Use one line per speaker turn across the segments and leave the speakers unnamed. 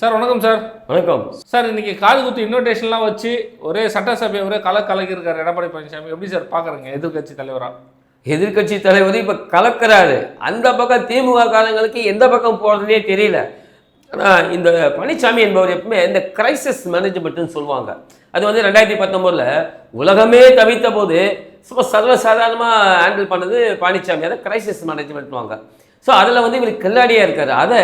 Sir வணக்கம் sir.
வணக்கம்.
Sir இன்னைக்கு காது குத்து இன்விடேஷன்லாம் வச்சு ஒரே சட்டசபை ஒரே கல கலக்கியிருக்காரு எடப்பாடி பழனிசாமி. எப்படி சார் பார்க்குறீங்க எதிர்க்கட்சி தலைவரா?
எதிர்க்கட்சி தலைவர் இப்போ கலக்கிறாரு. அந்த பக்கம் திமுக காரங்களுக்கு எந்த பக்கம் போகிறதுனே தெரியல. ஆனால் இந்த பழனிசாமி என்பவர் எப்பவுமே இந்த கிரைசிஸ் மேனேஜ்மெண்ட்னு சொல்லுவாங்க. அது வந்து ரெண்டாயிரத்தி பத்தொம்போதில் உலகமே தவித்த போது சும்மா சர்வசாதாரணமாக ஹேண்டில் பண்ணது பழனிசாமி. அதை கிரைசிஸ் மேனேஜ்மெண்ட்னுவாங்க ஸோ அதில் வந்து இவர் கில்லாடியாக இருக்காரு. அதை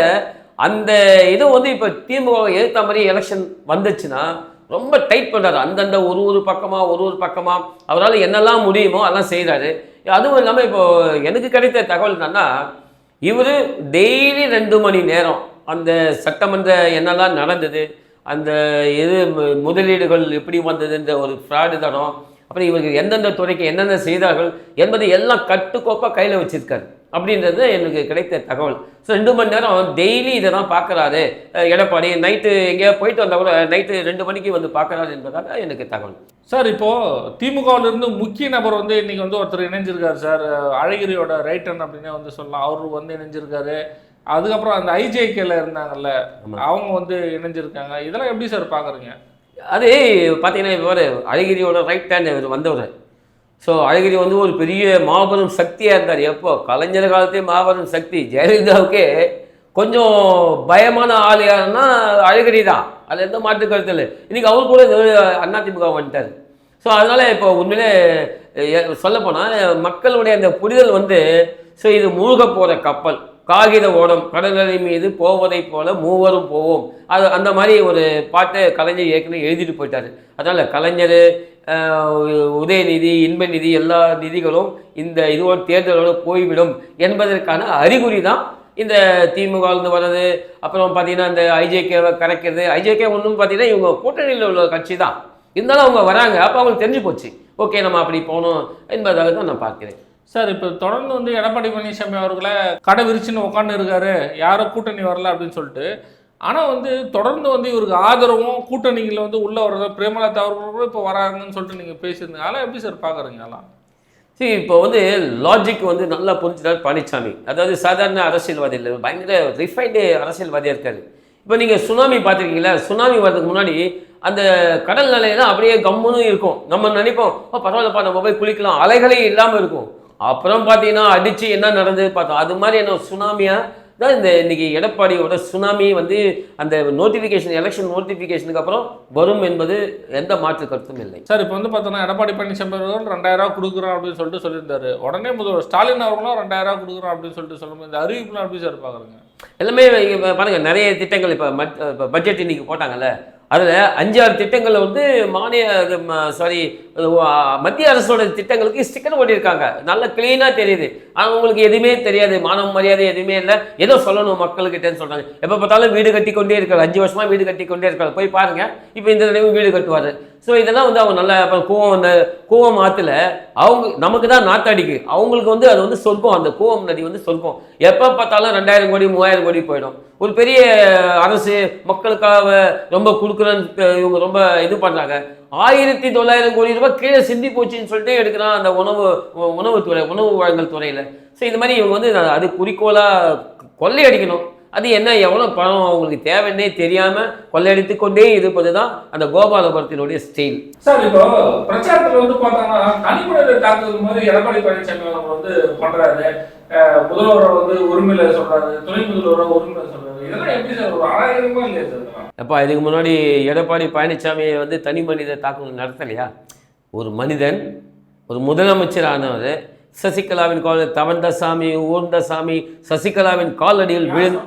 அந்த இது வந்து இப்போ திமுக எதிர்த்த மாதிரி எலெக்ஷன் வந்துச்சுன்னா ரொம்ப டைட் பண்ணுறாரு அந்தந்த ஒரு ஒரு பக்கமாக ஒரு ஒரு பக்கமாக அவரால் என்னெல்லாம் முடியுமோ அதெல்லாம் செய்கிறாரு அதுவும் இல்லாமல் இப்போ எனக்கு கிடைத்த தகவல் என்னன்னா இவர் டெய்லி ரெண்டு மணி நேரம் அந்த சட்டமன்ற என்னெல்லாம் நடந்தது அந்த எது முதலீடுகள் எப்படி வந்ததுன்ற ஒரு ஃப்ராடு தரம் அப்புறம் இவருக்கு எந்தெந்த துறைக்கு என்னென்ன செய்தார்கள் என்பதை எல்லாம் கட்டுக்கோப்பாக கையில் வச்சிருக்காரு. அப்படின்றது எனக்கு கிடைத்த தகவல். ஸோ ரெண்டு மணி நேரம் டெய்லி இதை தான் பார்க்குறாரு. எடப்பாடி நைட்டு எங்கேயா போயிட்டு வந்தால் கூட நைட்டு ரெண்டு மணிக்கு வந்து பார்க்குறாரு என்பதாக எனக்கு தகவல்.
சார் இப்போ திமுகவுல இருந்து முக்கிய நபர் வந்து இன்னைக்கு வந்து ஒருத்தர் இணைஞ்சிருக்காரு சார். அழகிரியோட ரைட்டன் அப்படின்னு வந்து சொல்லலாம். அவரு வந்து இணைஞ்சிருக்காரு. அதுக்கப்புறம் அந்த ஐஜேகேல இருந்தாங்கல்ல. அவங்க வந்து இணைஞ்சிருக்காங்க. இதெல்லாம் எப்படி சார் பார்க்குறீங்க
அது பார்த்தீங்கன்னா இவர் அழகிரியோட ரைட் ஹேண்ட் இவர் வந்தவர். ஸோ அழகிரி வந்து ஒரு பெரிய மாபெரும் சக்தியாக இருந்தார். எப்போ? கலைஞர் காலத்தே மாபெரும் சக்தி. ஜெயலலிதாவுக்கே கொஞ்சம் பயமான ஆள் யாருன்னா அழகிரி தான். அது எந்த மாற்று கருத்து இல்லை. இன்றைக்கி அவர் கூட அண்ணா அதிமுக வந்துட்டார். ஸோ அதனால் இப்போ உண்மையிலே சொல்லப்போனால் மக்களுடைய அந்த புரிதல் வந்து ஸோ இது மூழ்க போகிற கப்பல். காகித ஓடம் கடலலை மீது போவதைப் போல மூவரும் போவோம். அது அந்த மாதிரி ஒரு பாட்டை கலைஞர் ஏற்கனவே எழுதிட்டு போயிட்டார். அதனால் கலைஞர் உதயநிதி இன்ப நிதி எல்லா நிதிகளும் இந்த இதோட தேர்தலோடு போய்விடும் என்பதற்கான அறிகுறி தான் இந்த திமுகலேருந்து வர்றது அப்புறம் பார்த்தீங்கன்னா இந்த ஐஜேகேவை கரைக்கிறது. ஐஜேகே ஒன்றும் பார்த்தீங்கன்னா இவங்க கூட்டணியில் உள்ள கட்சி தான் இருந்தாலும் அவங்க வராங்க. அப்போ அவங்களுக்கு தெரிஞ்சு போச்சு. ஓகே நம்ம அப்படி போகணும் என்பதாக தான் நான் பார்க்கிறேன்.
சார் இப்போ தொடர்ந்து வந்து எடப்பாடி பழனிசாமி அவர்களை கடை விரிச்சுன்னு உட்காந்து இருக்காரு. யாரும் கூட்டணி வரல அப்படின்னு சொல்லிட்டு ஆனால் வந்து தொடர்ந்து வந்து இவருக்கு ஆதரவும் கூட்டணிகளில் வந்து உள்ளே வர்றது பிரேமலதா அவர்களும் இப்போ வராங்கன்னு சொல்லிட்டு நீங்கள் பேசியிருந்தீங்க. அதெல்லாம் எப்படி சார் பார்க்குறீங்க அதெல்லாம்?
சரி இப்போ வந்து லாஜிக் வந்து நல்லா புரிஞ்சுட்டார் பழனிசாமி அதாவது சாதாரண அரசியல்வாதி இல்லை பயங்கர ரிஃபைன்டு அரசியல்வாதியாக இருக்காரு. இப்போ நீங்கள் சுனாமி பார்த்துருக்கீங்களா சுனாமி வர்றதுக்கு முன்னாடி அந்த கடல் நிலையெல்லாம் அப்படியே கம்முன்னு இருக்கும். நம்ம நினைப்போம் ஓ பரவாயில்லப்பா நம்ம போய் குளிக்கலாம். அலைகளே இல்லாமல் இருக்கும். அப்புறம் பார்த்தீங்கன்னா அடித்து என்ன நடந்தது பார்த்தோம். அது மாதிரி என்ன சுனாமியாக தான் இந்த இன்னைக்கு எடப்பாடியோட சுனாமி வந்து அந்த நோட்டிஃபிகேஷன் எலெக்ஷன் நோட்டிஃபிகேஷனுக்கு அப்புறம் வரும் என்பது எந்த மாற்று கருத்தும் இல்லை.
சார் இப்போ வந்து பார்த்தோன்னா எடப்பாடி பழனிசாமி அவர்கள் ரெண்டாயிரம் கொடுக்குறோம் அப்படின்னு சொல்லிட்டு சொல்லியிருந்தாரு. உடனே முதல்வர் ஸ்டாலின் அவர்களும் ரெண்டாயிரம் ரூபா கொடுக்குறோம் அப்படின்னு சொல்லிட்டு சொல்லும்போது இந்த அறிவிப்புலாம் எப்படி சார் பார்க்குறீங்க
எல்லாமே இங்க பாருங்க நிறைய திட்டங்கள் இப்போ பட்ஜெட் இன்னைக்கு போட்டாங்கல்ல. அதில் அஞ்சாறு திட்டங்களில் வந்து மானிய சாரி மத்திய அரசோட திட்டங்களுக்கு ஸ்டிக்கர் ஓட்டியிருக்காங்க நல்ல க்ளீனாக தெரியுது. ஆனால் உங்களுக்கு எதுவுமே தெரியாது. மானவ மரியாதை எதுவுமே இல்லை. ஏதோ சொல்லணும் மக்கள்கிட்டன்னு சொல்கிறாங்க எப்போ பார்த்தாலும் வீடு கட்டி கொண்டே இருக்காரு அஞ்சு வருஷமாக வீடு கட்டி கொண்டே இருக்காரு போய் பாருங்கள் இப்போ இந்த தடவை வீடு கட்டுவார். ஸோ இதெல்லாம் வந்து அவங்க நல்ல அப்புறம் கூவம் அந்த கூவம் ஆற்றுல அவங்க நமக்கு தான் நாத்தாடிக்கு. அவங்களுக்கு வந்து அது வந்து சொர்க்கம் அந்த கூவம் நதி வந்து சொர்க்கம் எப்போ பார்த்தாலும் ரெண்டாயிரம் கோடி மூவாயிரம் கோடி போயிடும். ஒரு பெரிய அரசு மக்களுக்காக ரொம்ப கொடுக்குறேன்னு இவங்க ரொம்ப இது பண்ணுறாங்க ஆயிரத்தி தொள்ளாயிரம் கோடி ரூபாய் கீழே சிந்தி போச்சுன்னு சொல்லிட்டு எடுக்கிறான் அந்த உணவு உணவுத்துறை உணவு வழங்கல் துறையில். ஸோ இந்த மாதிரி இவங்க வந்து அது குறிக்கோளாக கொள்ளையடிக்கணும். அது என்ன எவ்வளோ பணம் அவங்களுக்கு தேவைன்னே தெரியாமல் கொள்ளையடித்து கொண்டே இருப்பது தான் அந்த கோபாலபுரத்தினுடைய ஸ்டைல்
சார் இப்போ பிரச்சாரத்தில் வந்து பார்த்தோம்னா தனிமனித தாக்குதல் மாதிரி எடப்பாடி பழனிசாமி அவங்க வந்து பண்ணுறாரு முதல்வரை வந்து உரிமையில சொல்றாரு துணை முதல்வரை உரிமையில சொல்றாரு. இதெல்லாம் எப்படி சார் ஒரு அழகிரமா இல்லையா சார்?
அப்பா இதுக்கு முன்னாடி எடப்பாடி பழனிசாமியை வந்து தனி மனித தாக்குதல் நடத்தலையா? ஒரு மனிதன் ஒரு முதலமைச்சரானவர் சசிகலாவின் கால் தவண்டசாமி ஊர்ந்தசாமி சசிகலாவின் காலடியில் விழுந்து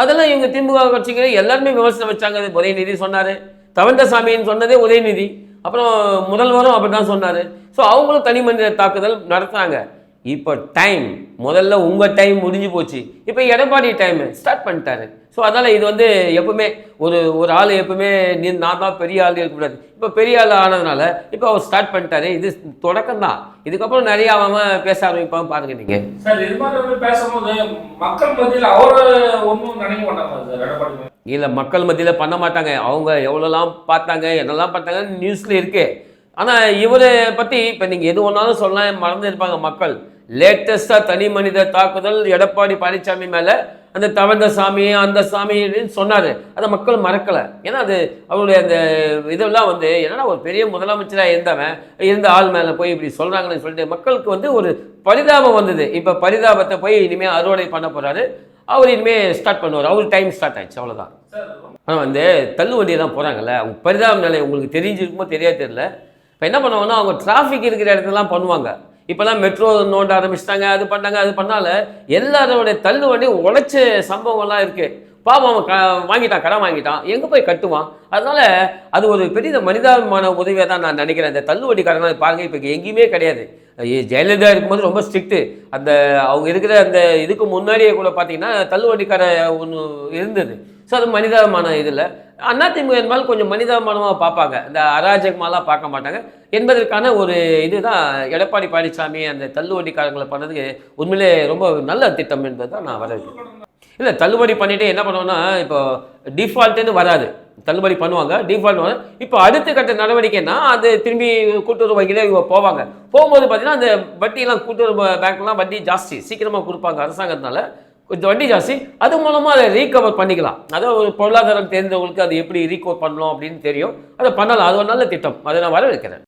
அதெல்லாம் இவங்க திமுக கட்சிக்கு எல்லாருமே விமர்சனம் வச்சாங்க. உதயநிதி சொன்னார். தவண்டசாமின்னு சொன்னதே உதயநிதி. அப்புறம் முதல்வரும் அப்படி தான் சொன்னார். ஸோ அவங்களும் தனி மனித தாக்குதல் நடத்துனாங்க இப்போ டைம் முதல்ல உங்கள் டைம் முடிஞ்சு போச்சு. இப்போ எடப்பாடி டைம் ஸ்டார்ட் பண்ணிட்டாரு. ஸோ அதனால் இது வந்து எப்பவுமே ஒரு ஒரு ஆள் எப்பவுமே நீ நான் தான் பெரிய ஆள் இருக்கக்கூடாது இப்போ பெரிய ஆள் ஆனதுனால இப்போ அவர் ஸ்டார்ட் பண்ணிட்டாரு. இது தொடக்கம் தான். இதுக்கப்புறம் நிறைய அவன் பேச ஆரம்பிப்பான் பாருங்க நீங்கள்
சார் இது மாதிரி பேசும்போது மக்கள் மத்தியில் அவரை ஒன்றும் நினைக்க மாட்டாங்க.
இல்லை மக்கள் மத்தியில் பண்ண மாட்டாங்க. அவங்க எவ்வளோலாம் பார்த்தாங்க என்னெல்லாம் பார்த்தாங்க நியூஸில் இருக்கு. ஆனால் இவரை பற்றி இப்போ நீங்கள் எது ஒன்றாலும் சொல்லலாம் மறந்து இருப்பாங்க மக்கள். லேட்டஸ்ட்டாக தனி மனித தாக்குதல் எடப்பாடி பழனிசாமி மேலே அந்த தவந்த சாமி அந்த சாமின்னு சொன்னார். அதை மக்கள் மறக்கலை. ஏன்னா அது அவருடைய அந்த இதெல்லாம் வந்து என்னன்னா ஒரு பெரிய முதலமைச்சராக இருந்தவன் இருந்த ஆள் மேலே போய் இப்படி சொல்கிறாங்கன்னு சொல்லிட்டு மக்களுக்கு வந்து ஒரு பரிதாபம் வந்தது. இப்போ பரிதாபத்தை போய் இனிமேல் அறுவடை பண்ண போகிறாரு அவர் இனிமேல் ஸ்டார்ட் பண்ணுவார். அவர் டைம் ஸ்டார்ட் ஆயிடுச்சு. அவ்வளோதான் ஆனால் வந்து தள்ளு வண்டியெல்லாம் போகிறாங்கல்ல அவங்க பரிதாப நிலை உங்களுக்கு தெரிஞ்சிருக்குமோ தெரியாது தெரியல. இப்போ என்ன பண்ணுவாங்கன்னா அவங்க டிராஃபிக் இருக்கிற இடத்துலலாம் பண்ணுவாங்க. இப்போலாம் மெட்ரோ நோண்ட ஆரம்பிச்சிட்டாங்க. அது பண்ணாங்க அது பண்ணால எல்லாரோடைய தள்ளு வண்டி உழைச்ச சம்பவம்லாம் இருக்குது பாவம் அவன் க வாங்கிட்டான் கடன் வாங்கிட்டான். எங்கே போய் கட்டுவான்? அதனால அது ஒரு பெரிய மனிதாபிமான உதவியாக தான் நான் நினைக்கிறேன். இந்த தள்ளுவண்டிக்காரங்க பாருங்கள் இப்போ எங்கேயுமே கிடையாது. ஜெயலலிதா இருக்கும்போது ரொம்ப ஸ்ட்ரிக்ட்டு அந்த அவங்க இருக்கிற அந்த இதுக்கு முன்னாடியே கூட பார்த்தீங்கன்னா தள்ளுவண்டிக்கார ஒன்று இருந்தது. ஸோ அது மனிதாபிமான இதில். அதிமுக என்பால் கொஞ்சம் மனிதாபிமானமாக பார்ப்பாங்க. இந்த அராஜகமாலாம் பார்க்க மாட்டாங்க. என்பதற்கான ஒரு இதுதான் எடப்பாடி பழனிசாமி அந்த தள்ளுவண்டிக்காரங்களை பண்ணதுக்கு உண்மையிலே ரொம்ப நல்ல திட்டம் என்பது தான் நான் வரவேற்கிறேன். இல்லை தள்ளுபடி பண்ணிட்டு என்ன பண்ணுவோம்னா இப்போ டிஃபால்ட்டுன்னு வராது. தள்ளுபடி பண்ணுவாங்க டிஃபால்ட் வரும் இப்போ அடுத்த கட்ட நடவடிக்கைன்னா அது திரும்பி கூட்டுறவு வங்கியில இவங்க போவாங்க. போகும்போது பார்த்தீங்கன்னா அந்த வட்டியெல்லாம் கூட்டுறவு பேங்க்லாம் வட்டி ஜாஸ்தி. சீக்கிரமாக கொடுப்பாங்க அரசாங்கத்தினால. கொஞ்சம் வட்டி ஜாஸ்தி அது மூலமாக அதை ரீகவர் பண்ணிக்கலாம். அதாவது ஒரு பொருளாதாரம் தெரிந்தவங்களுக்கு அது எப்படி ரீகவர் பண்ணணும் அப்படின்னு தெரியும். அதை பண்ணலாம். அது ஒரு நல்ல திட்டம். அதை நான் வரவேற்கிறேன்.